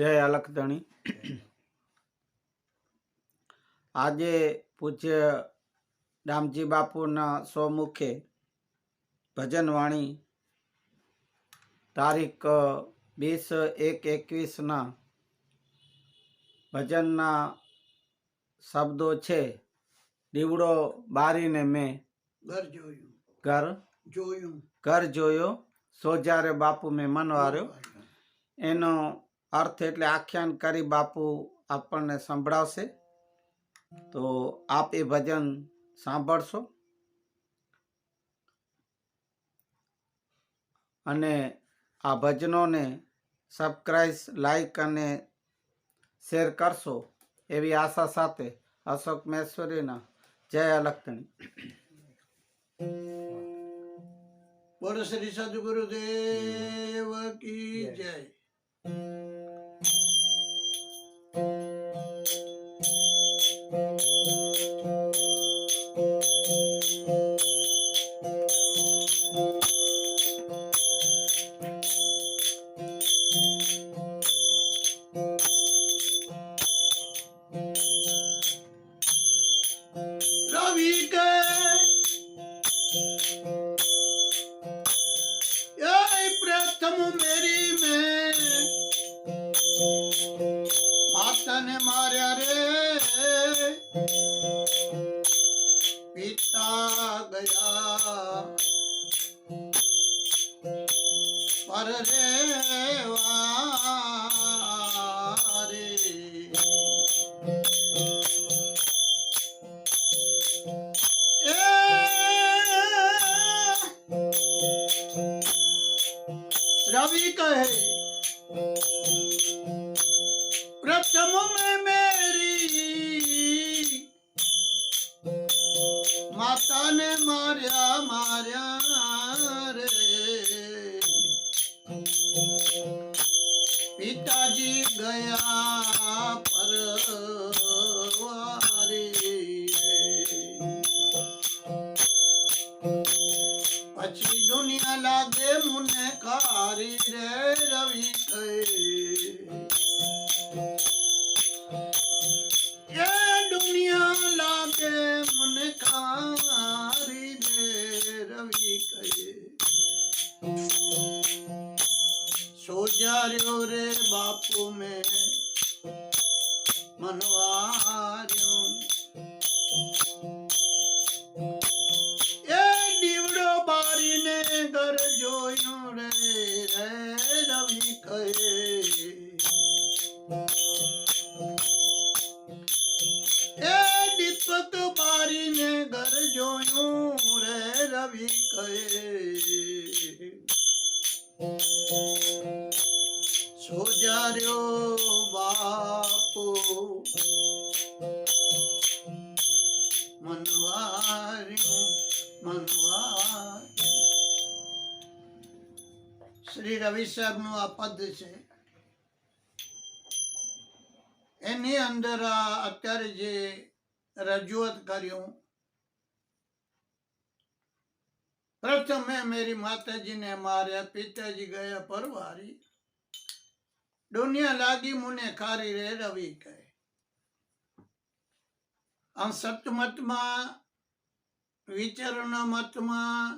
જય અલખધણી આજે પૂજ્ય રામજી બાપુના સ્વમુખે ભજનવાણી તારીખ વીસ એક એકવીસના ભજનના શબ્દો છે. દીવડો બારીને મેં ઘર જોયું. ઘર જોયું. ઘર જોયો. સોજારે બાપુ મેં મનવાર્યો. એનો અર્થ એટલે આખ્યાન કરી બાપુ આપણને સંભળાવશે. તો આપ એ ભજન સાંભળશો. અને આ ભજનોને સબસ્ક્રાઈબ લાઈક અને શેર કરશો એવી આશા સાથે અશોક મહેશ્વરીના જય અલખતણી. બોલો શ્રી સદગુરુદેવ કી જય. Maria, Maria. રે બાપુ મેં શ્રી રવિ સાહેબનું આ પદ છે. એની અંદર આ અત્યારે જે રજૂઆત કર્યું પ્રથમ મેરી માતાજીને માર્યા, પિતાજી ગયા પરવારી. દુનિયા લાગી મુને ખારી રે રવિ કહે. આમ સતમતમાં, વિચારના મતમાં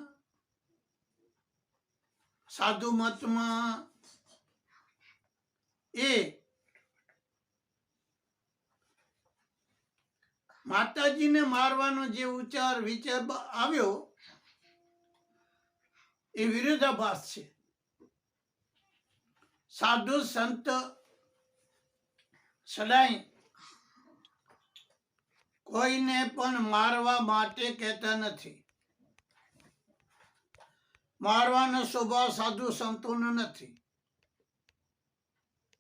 સાધુ મતમાં એ માતાજીને મારવાનો જે ઉચાર વિચાર આવ્યો, એ વિરોધાભાસ છે. સાધુ સંત સદાય કોઈને પણ મારવા માટે કહેતા નથી. મારવાનો સ્વભાવ સાધુ સંતોનો નથી.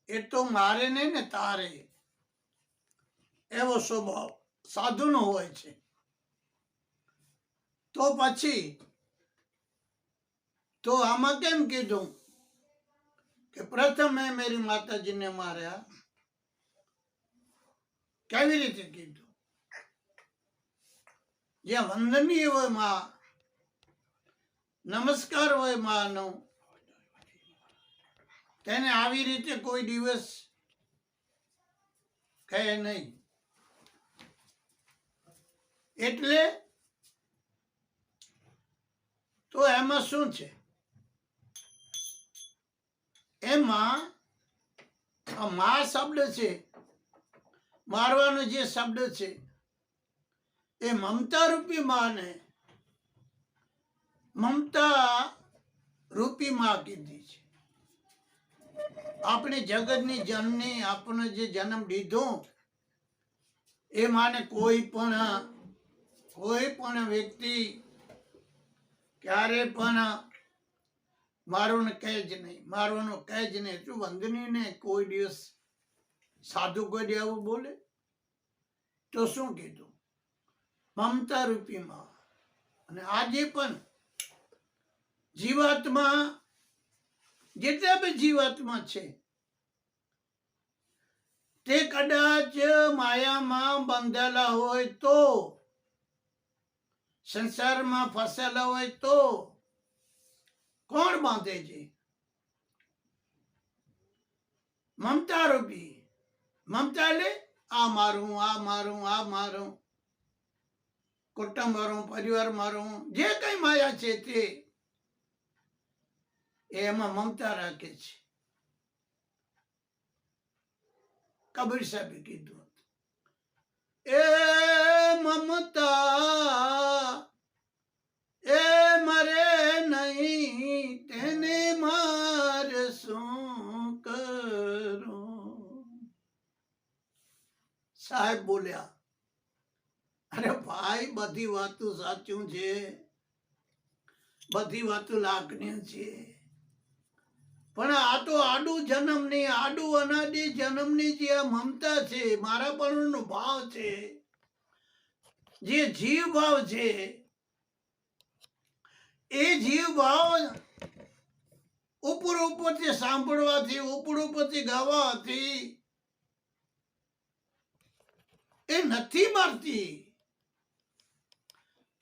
એ તો મારે નહીં ને તારે. એવો સ્વભાવ સાધુનો હોય છે. તો પછી તો આમાં કેમ કીધું કે પ્રથમ મેં મેરી માતાજીને માર્યા? કેવી રીતે કીધું? જ્યાં વંદનીય હોયમાં નમસ્કાર હોય માનો. તેને આવી રીતે કોઈ દિવસ કહે નહીં. એટલે તો એમાં શું છે? એમાં આ મા શબ્દ છે, મારવાનો જે શબ્દ છે, એ મમતા રૂપી માને મમતા રૂપી માં કીધી છે. આપણે જગતની જનની આપણને જે જન્મ દીધો, એ માને કોઈ પણ કોઈ પણ વ્યક્તિ ક્યારે પણ મારું કહે જ નહીં, મારું કહે જ નહીં. તું વંદની ને કોઈ દિવસ સાધુ કોઈ આવું બોલે? તો શું કીધું? મમતા રૂપી માં અને આજે પણ જીવાત્મા જેટલા બી જીવાત્મા છે, તે કદાચ માયામાં બંધેલા હોય તો, સંસારમાં ફસાયેલા હોય તો, કોણ બાંધે છે? મમતા રૂપી. મમતા એટલે આ મારું આ મારું આ મારું. કુટુંબ મારું, પરિવાર મારું, જે કઈ માયા છે તે એમાં મમતા રાખે છે. કબીર સાહેબે કીધું હતું. એ મમતા, એ મરે નહીં, તેને માર શું કરું? સાહેબ બોલ્યા, અરે ભાઈ, બધી વાતો સાચું છે. બધી વાતો લાગણી છે. પણ આ તો આડું જન્મની આડું અનાદિ જન્મની જે આ મમતા છે, મારા પણ ભાવ છે. જે જીવ ભાવ છે, એ જીવ ભાવ ઉપર ઉપરથી સાંભળવાથી, ઉપર ઉપરથી ગાવાથી એ નથી મારતી.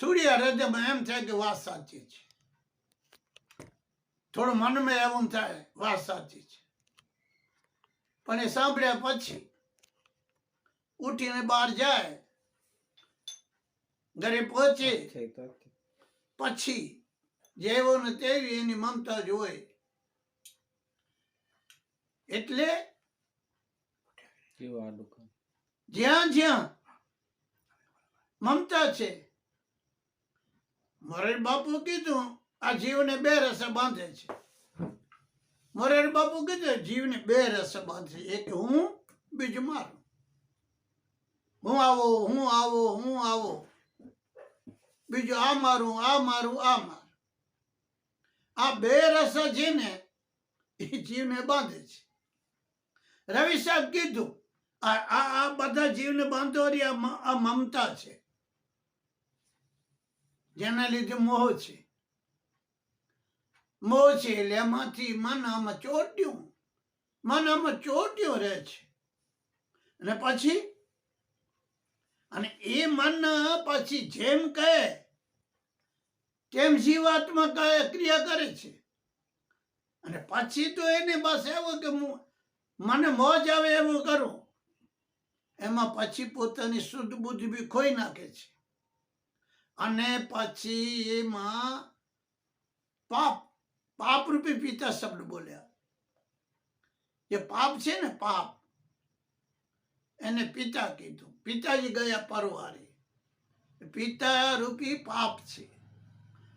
થોડી હૃદયમાં એમ થાય કે વાત સાચી છે. થોડું મનમાં એવું થાય વાત સાચી છે. પણ એ સાંભળ્યા પછી ઉઠીને બહાર જાય ઘરે પહોંચે પછી જેવો ને તેવી એની મમતા જ હોય. એટલે જ્યાં જ્યાં મમતા છે મારે બાપુ કીધું આ જીવને બે રસે બાંધે છે. મોરારી બાપુ કીધું, જીવને બે રસે બાંધે છે. એક હું, બીજું મારું. હું આવો હું આવો હું આવો. બીજું આ મારું આ મારું આ મારું. આ બે રસ છે ને, એ જીવને બાંધે છે. રવિ સાહેબ કીધું, આ આ બધા જીવને બાંધવાની આ મમતા છે. જેના લીધે મોહ છે. છે એટલે એમાંથી મન આમાં ચોટ્યું. મન આમાં ચોટ્યું રહે છે. અને પછી? અને એ મન પછી જેમ કહે, તેમ જીવાત્મા કહે, ક્રિયા કરે છે. અને પછી તો એને બસ એવું કે મને મોજ આવે એવું કરું. એમાં પછી પોતાની શુદ્ધ બુદ્ધિ બી ખોઈ નાખે છે. અને પછી એમાં પાપ પાપ રૂપી પિતા શબ્દ બોલ્યા. જે પાપ છે ને પાપ. એને પિતા કીધું. પિતાજી ગયા પરવારી. પિતા રૂપી પાપ છે.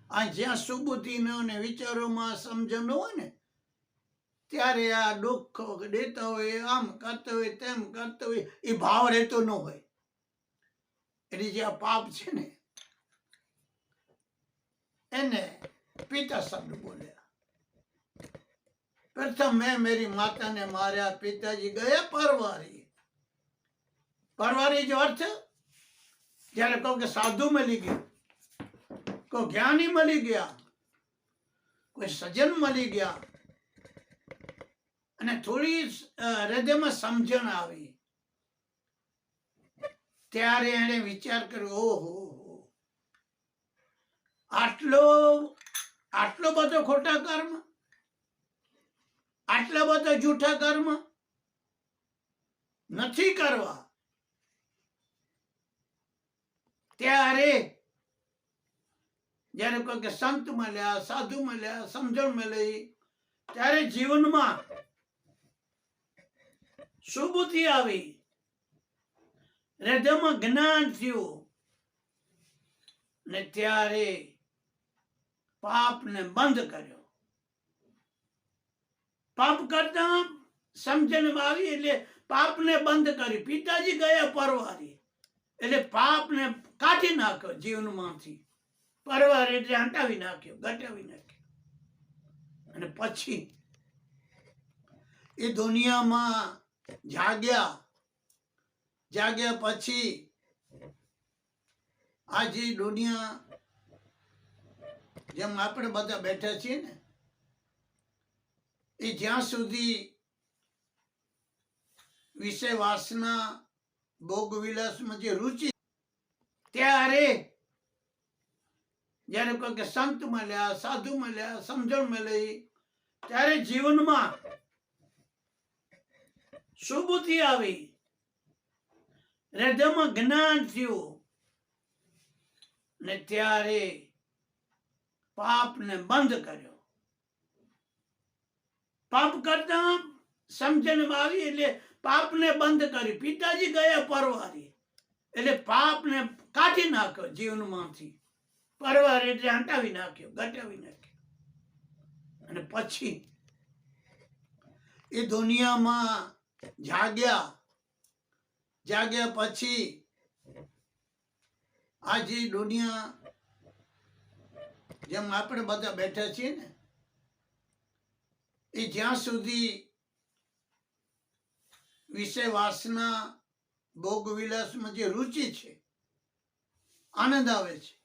આ જ્યાં સુબુદ્ધિ ને વિચારોમાં સમજણો હોય ને, ત્યારે આ દુઃખ દેતા હોય, આમ કરતા હોય, તેમ કરતા હોય, એ ભાવ રહેતો ન હોય. એટલે જે આ પાપ છે ને, એને પિતા શબ્દ બોલ્યા. પ્રથમ મેં મેરી માતાને માર્યા, પિતાજી ગયા પરવારી. પરવારી જો અર્થ જ્યારે કહું કે સાધુ મળી ગયું, કોઈ જ્ઞાની મળી ગયા, કોઈ સજ્જન મળી ગયા, અને થોડી હૃદયમાં સમજણ આવી. ત્યારે એને વિચાર કર્યો, ઓહો, આટલો આટલો બધો ખોટા કર્મ આટલા બધા જૂઠા કર્મ નથી કરવા. ત્યારે જયારે કોઈ કે સંત મળ્યા, સાધુ મળ્યા, સમજણ મળી, ત્યારે જીવનમાં સુબુદ્ધિ આવી. હૃદયમાં જ્ઞાન થયું. ને ત્યારે પાપને બંધ કર્યો. પાપ કરતા સમજણ આવી એટલે પાપને બંધ કરી. પિતાજી ગયા પરવારી. એટલે પાપને કાઢી નાખ્યો જીવનમાંથી. પરવાર એટલે હટાવી નાખ્યો, ઘટાવી નાખ્યો. અને પછી એ દુનિયામાં જાગ્યા. જાગ્યા પછી આજે દુનિયા જેમ આપણે બધા બેઠા છીએ ને એ જ્યાં સુધી વિષય વાસના ભોગ વિલાસમાં જે રુચિ ત્યારે જ્યારે કોઈ કે સંત મળ્યા, સાધુ મળ્યા, સમજણ મળી, ત્યારે જીવનમાં સુબુદ્ધિ આવી. હૃદયમાં જ્ઞાન થયું. ને ત્યારે પાપને બંધ કર્યો. પાપ કરતા સમજણ આવી એટલે પાપને બંધ કરી. પિતાજી ગયા પરવારી. એટલે પાપને કાઢી નાખ્યો જીવનમાંથી. પરવાર એટલે હટાવી નાખ્યો ઘટાવી નાખ્યો. અને પછી એ દુનિયામાં જાગ્યા. જાગ્યા પછી આજે દુનિયા જેમ આપણે બધા બેઠા છીએ ને એ જ્યાં સુધી વિષય વાસના ભોગ વિલાસમાં જે રુચિ છે, આનંદ આવે છે,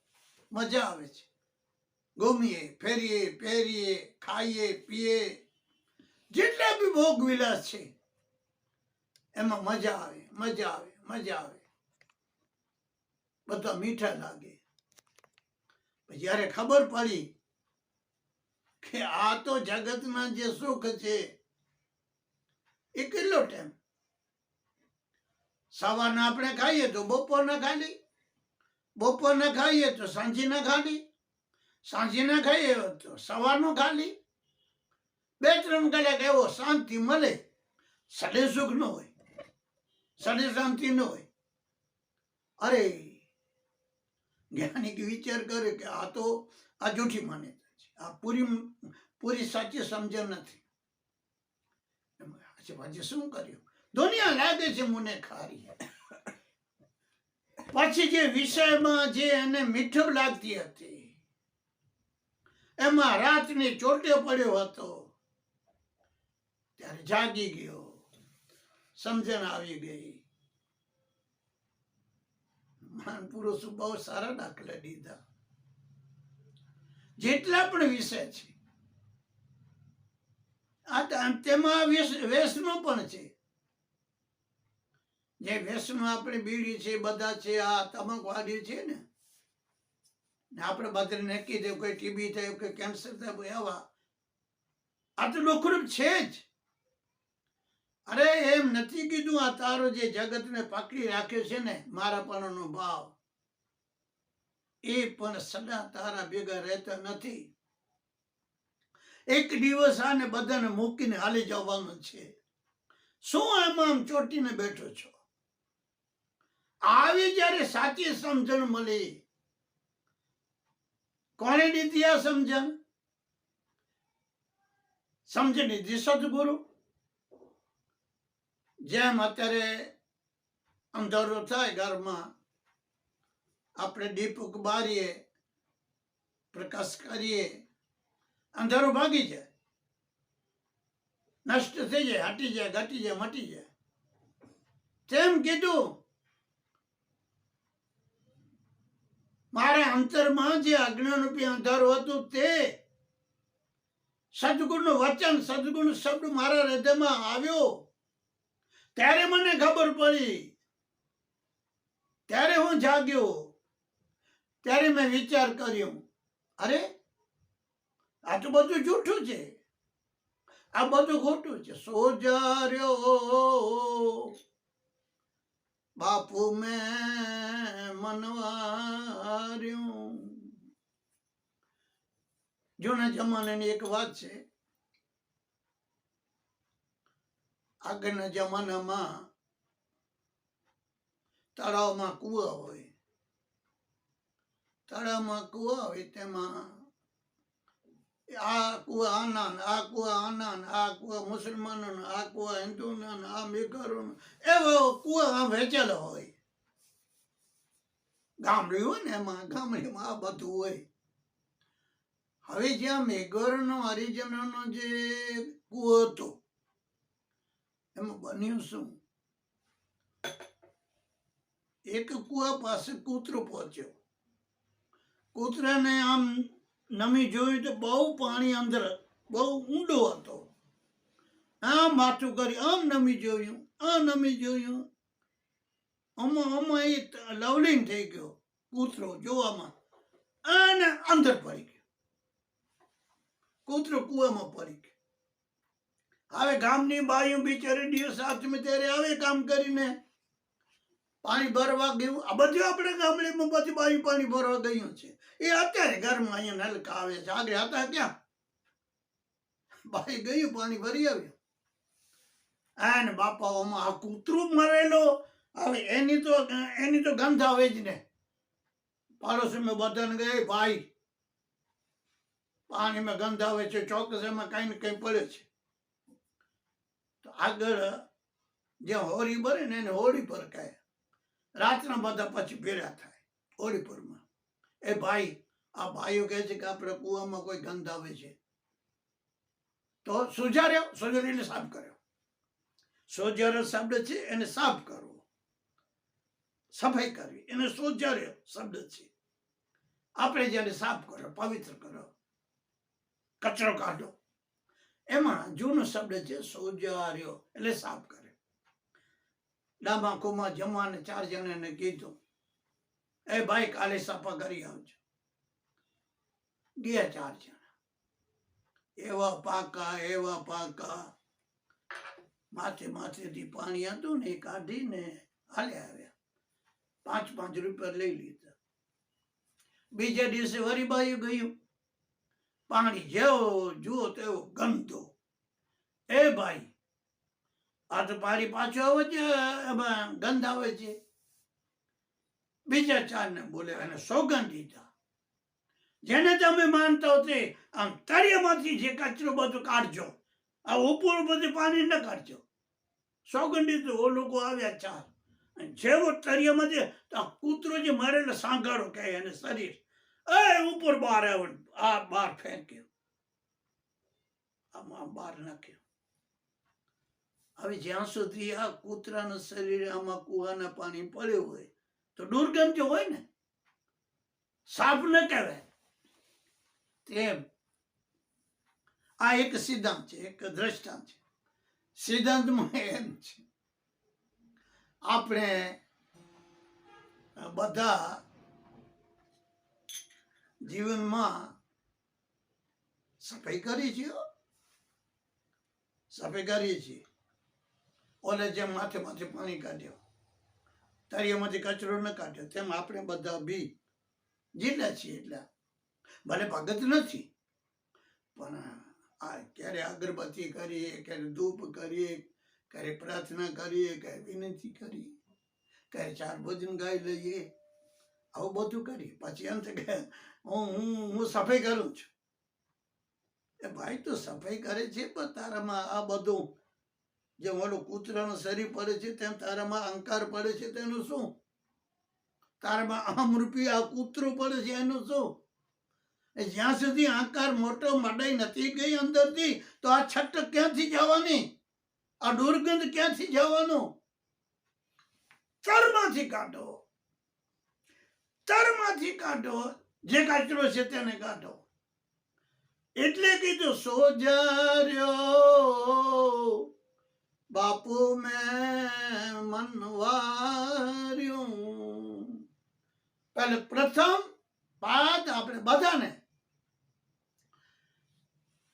મજા આવે છે ઘૂમીએ ફેરીએ, પહેરીએ, ખાઈએ, પીએ, જેટલા બી ભોગ વિલાસ છે, એમાં મજા આવે મજા આવે મજા આવે. બધા મીઠા લાગે. જ્યારે ખબર પડી કે આ તો જગતમાં જે સુખ છે, એ કેટલો ટાઈમ સવારના આપણે ખાઈએ તો બપોરના ખાલી. બપોરના ખાઈએ તો સાંજના ખાલી. સાંજના ખાઈએ તો સવારનું ખાલી. બે ત્રણ કલાક એવો શાંતિ મળે. સડે સુખ ન હોય. સડે શાંતિ ન હોય. અરે, જ્ઞાનિક વિચાર કરે કે આ તો આ જૂઠી છે આ પૂરી પૂરી સાચી સમજણ નથી. પછી શું કર્યું? દુનિયા લાગે છે મને ખારી. પછી જે વિષયમાં જે એને મીઠું લાગતી હતી, એમાં રાતની ચોટ્યો પડ્યો હતો, ત્યારે જાગી ગયો. સમજણ આવી ગઈ. મહાન પુરુષો બહુ સારા દાખલા દીધા. જેટલા પણ વિષય છે. આ તેમાં વ્યસ- પણ છે. જે વ્યસનો આપણે બીડી છે, બધા છે, આ તમાકવાદી છે ને. આપણે બધા નક્કી થયું કોઈ ટીબી થયું કે કેન્સર થયું આવા. આ તો ડોકરૂપ છે જ. અરે એમ નથી કીધું આ તારો જે જગતને પકડી રાખ્યો છે ને, મારા મારાપણાનો ભાવ. એ પણ સદા તારા ભેગા રહેતા નથી. એક દિવસ આને બધાને મૂકીને હાલી જવાનું છે. શું આમાં આમ ચોટીને બેઠો છો? આવી જ્યારે સાચી સમજણ મળી કોને દીધી આ સમજણ? સમજણ દીધી સદગુરુ? જેમ અત્યારે અંધારો થાય ઘરમાં આપણે દીપક બારીએ, પ્રકાશ કરીએ, અંધારું ભાગી જાય. નષ્ટ થઈ જાય, હટી જાય, ઘટી જાય, મટી જાય. તેમ કીધું, મારા અંતરમાં જે અજ્ઞાનરૂપી અંધારું હતું તે સદગુણનું વચન, સદગુણ શબ્દ મારા હૃદયમાં આવ્યો. ત્યારે મને ખબર પડી. ત્યારે હું જાગ્યો. ત્યારે મેં વિચાર કર્યો, અરે આ તો બધું જૂઠું છે. આ બધું ખોટું છે. સોજર્યો. બાપુ, મેં જૂના જમાનાની એક વાત છે. આગળના જમાનામાં તળાવમાં કુવા હોય તળાવમાં કૂવો હોય તેમાં આ કુવા આના, આ કુવા આના, આ કુવા મુસલમાનો આ કુવા હિન્દુના આ મેઘરો એવો કુવા વેચેલો હોય. ગામડી હોય ને એમાં, ગામડીમાં આ બધું હોય. હવે જ્યાં મેઘરનો હરિજનોનો જે કુવો હતો, એમાં બન્યું શું? એક કુવા પાસે કૂતરો પહોંચ્યો. કૂતરાને આમ નમી જોયું તો બહુ પાણી અંદર, બહુ ઊંડો હતો. આમ માથું કરી, આમ નમી જોયું આ નમી જોયું. આમાં આમાં એ લવલિંગ થઈ ગયો, કૂતરો જોવામાં. અને અંદર પડી ગયો. કૂતરો કૂવામાં પડી ગયો. હવે ગામની બાયું બિચારી દિવસ હાથમાં ત્યારે આવે કામ કરીને પાણી ભરવા ગયું. આ બધું આપણે ગામડીમાં બધી બાયું પાણી ભરવા ગયું છે એ અત્યારે ઘરમાં અહીંયા નલકા આવે છે. આગળ હતા ક્યાં? બાઈ ગયું, પાણી ભરી આવ્યું. અને બાપાઓમાં આ કૂતરું મરેલો. હવે એની તો એની તો ગંધ આવે જ ને. પાડોશીમાં બધાને ગયે ભાઈ, પાણીમાં ગંધ આવે છે ચોક્કસ એમાં કઈ ને કઈ પડે છે. તો આગળ જ્યાં હોળી ભરે ને એને હોળી પર કહે રાતના બધા પછી ભેગા થાય ઓરીપુરમાં એ ભાઈ, આ ભાઈઓ કહે છે કે આપણે કુવામાં કોઈ ગંધ આવે છે. તો સુજાર્યો સુજરીને સાફ કર્યો. સોજાર્યો શબ્દ છે, એને સાફ કરવો. સફાઈ કરવી. એને સોજાર્યો શબ્દ છે. આપણે જેને સાફ કરો પવિત્ર કરો કચરો કાઢો. એમાં જૂનો શબ્દ છે, સોજાર્યો. એટલે સાફ કરે ડાબા કુમાં જમાને ચાર જણાને કીધું, એ ભાઈ કાલે સફા કરી આવજો. ગયા ચાર જણા. એવા પાકા એવા પાકા. માથે માથેથી પાણી હતું ને એ કાઢીને હાલે આવ્યા. પાંચ પાંચ રૂપિયા લઈ લીધા. બીજા દિવસે વરી બાયું ગયું. પાણી જેવો જુઓ તેવો ગંધો. એ ભાઈ આ તો પાણી પાછું આવે છે, એમાં ગંધ આવે છે. બીજા ચારને બોલે અને સોગંધ દીધા જેને તમે માનતા હો તે, આમ તળિયામાંથી જે કચરો બધું કાઢજો, આ ઉપર બધું પાણી ન કાઢજો. સોગંધી ઓ લોકો આવ્યા ચાર. જેવો તળિયામાંથી તો આ કૂતરો જે મરેલો સાંગાડો કહે એને શરીર. એ ઉપર બહાર આવ્યો આ બહાર ફેંક્યો. આમાં બહાર નાખ્યો. હવે જ્યાં સુધી આ કૂતરાના શરીર આમાં કુવાના પાણી પડ્યું હોય, તો દુર્ગંધ જો હોય ને. સાપ ન કહેવાય. તેમ આ એક સિદ્ધાંત છે, એક દ્રષ્ટાંત છે. સિદ્ધાંતમાં એમ છે, આપણે બધા જીવનમાં સફાઈ કરી છીએ સફાઈ કરીએ છીએ. ઓલે જેમ માથે માથે પાણી કાઢ્યો. તળિયામાંથી કચરો ન કાઢ્યો. તેમ આપણે બધા બી જેટલા છીએ એટલે. ભલે ભગત નથી, પણ આ ક્યારે અગરબત્તી કરીએ, ક્યારે ધૂપ કરીએ, ક્યારે પ્રાર્થના કરીએ, ક્યારે વિનંતી કરીએ, ક્યારે ચાર ભોજન ગાઈ લઈએ, આવું બધું કરીએ. પછી એમ કે હું હું હું સફાઈ કરું છું. એ ભાઈ તો સફાઈ કરે છે પણ તારામાં આ બધું જેમ ઓલું કૂતરાનું શરીર પડે છે તેમ તારામાં અહંકાર પડે છે તેનું શું? તારામાં રૂપિયા આ કૂતરું પડે છે એનું શું? જ્યાં સુધી અહંકાર મોટો મડાઈ નથી ગઈ અંદરથી, તો આ છટક ક્યાંથી જવાની? આ દુર્ગંધ ક્યાંથી જવાનું? તરમાંથી કાઢો. તરમાંથી કાઢો. જે કચરો છે તેને કાઢો. એટલે કીધું, સોજાર્યો. બાપુ મેં મનવાર્યું પહેલે પ્રથમ બાદ આપણે બધાને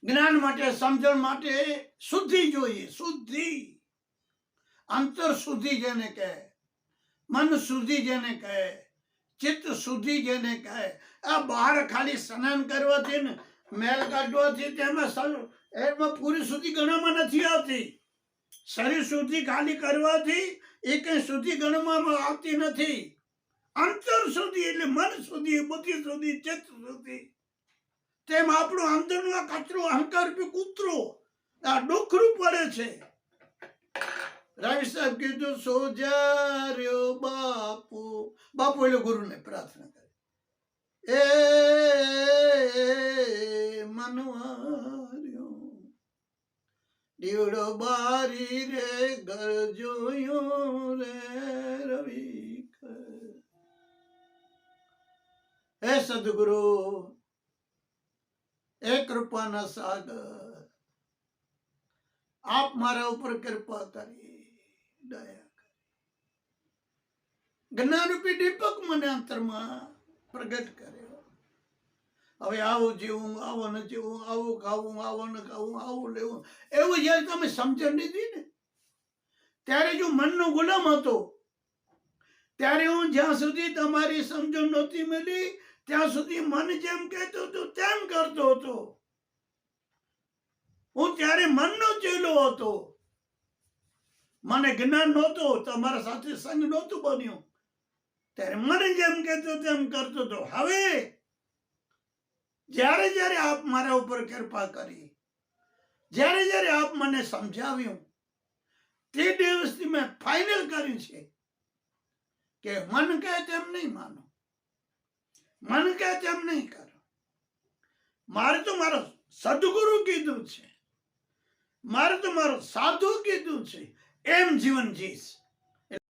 જ્ઞાન માટે સમજણ માટે શુદ્ધિ જોઈએ શુદ્ધિ અંતર શુદ્ધિ જેને કહે મન શુદ્ધિ જેને કહે ચિત્ત શુદ્ધિ જેને કહે આ બહાર ખાલી સ્નાન કરવાથી ને મેલ કાઢવાથી તેમાં સલ- એમાં પૂરી શુદ્ધિ ગણવામાં નથી આવતી શરીર શુદ્ધિ ખાલી કરવાથી એ કઈ શુદ્ધિ ગણવામાં આવતી નથી. અંતર સુધી એટલે મન સુધી બુદ્ધિ સુધી ચિત્ત સુધી તેમ આપણું અંદરનો કચરો, અહંકાર કૂતરો. આ ડોખરું પડે છે. રાવી સાહેબ કીધું, સોજાર્યો બાપુ. બાપુ એટલે ગુરુને પ્રાર્થના કરે. એ મનવાર્યો દીવડો બારી રે, ઘર જોયું રે રવિ હે સદગુરુ એ કૃપાના સાગર, આપ મારા ઉપર કૃપા કરી, દયા કરી. જ્ઞાનરૂપી દીપક મને અંતરમાં પ્રગટ કર્યો. હવે આવું જીવું આવું ન જીવું આવું, ખાવું આવું ન ખાવું આવું લેવું એવું. જ્યારે તમે સમજણ લીધી ને, ત્યારે જો મનનો ગુલામ હતો, ત્યારે હું જ્યાં સુધી તમારી સમજણ નહોતી મળી ત્યાં સુધી મન જેમ કહેતો હતો, તેમ કરતો હતો. હું ત્યારે મનનો ચેલો હતો. મને જ્ઞાન નહોતો, તમારા સાથે સંગ નહોતું બન્યું. ત્યારે મને જેમ કહેતો તેમ કરતો હતો. હવે જ્યારે જ્યારે આપ મારા ઉપર કૃપા કરી, જ્યારે જ્યારે આપ મને સમજાવ્યું, તે દિવસથી મેં ફાઇનલ કર્યું છે કે મન કહે તેમ નહીં માનો, મન કહે તેમ નહીં કરો. મારે તો મારો સદગુરુ કીધું છે, મારે તો મારો સાધુ કીધું છે, એમ જીવન જીશ